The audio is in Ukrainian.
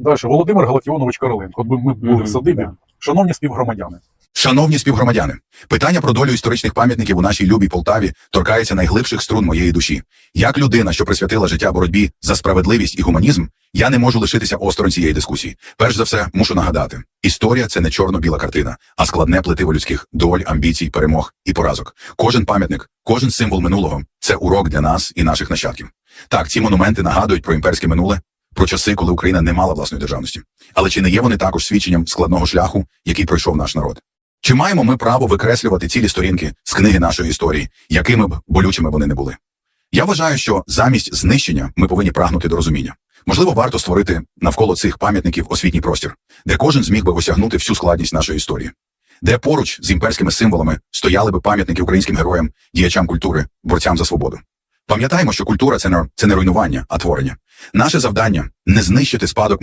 Далі Володимир Галактіонович Короленко. От би ми були Мгм, в садибі. Шановні співгромадяни, Шановні співгромадяни, питання про долю історичних пам'ятників у нашій любій Полтаві торкається найглибших струн моєї душі. Як людина, що присвятила життя боротьбі за справедливість і гуманізм, я не можу лишитися осторонь цієї дискусії. Перш за все, мушу нагадати: історія це не чорно-біла картина, а складне плетиво людських доль, амбіцій, перемог і поразок. Кожен пам'ятник, кожен символ минулого це урок для нас і наших нащадків. Так, ці монументи нагадують про імперське минуле, про часи, коли Україна не мала власної державності. Але чи не є вони також свідченням складного шляху, який пройшов наш народ? Чи маємо ми право викреслювати цілі сторінки з книги нашої історії, якими б болючими вони не були? Я вважаю, що замість знищення ми повинні прагнути до розуміння. Можливо, варто створити навколо цих пам'ятників освітній простір, де кожен зміг би осягнути всю складність нашої історії, де поруч з імперськими символами стояли би пам'ятники українським героям, діячам культури, борцям за свободу. Пам'ятаємо, що культура це не, руйнування, а творення. Наше завдання не знищити спадок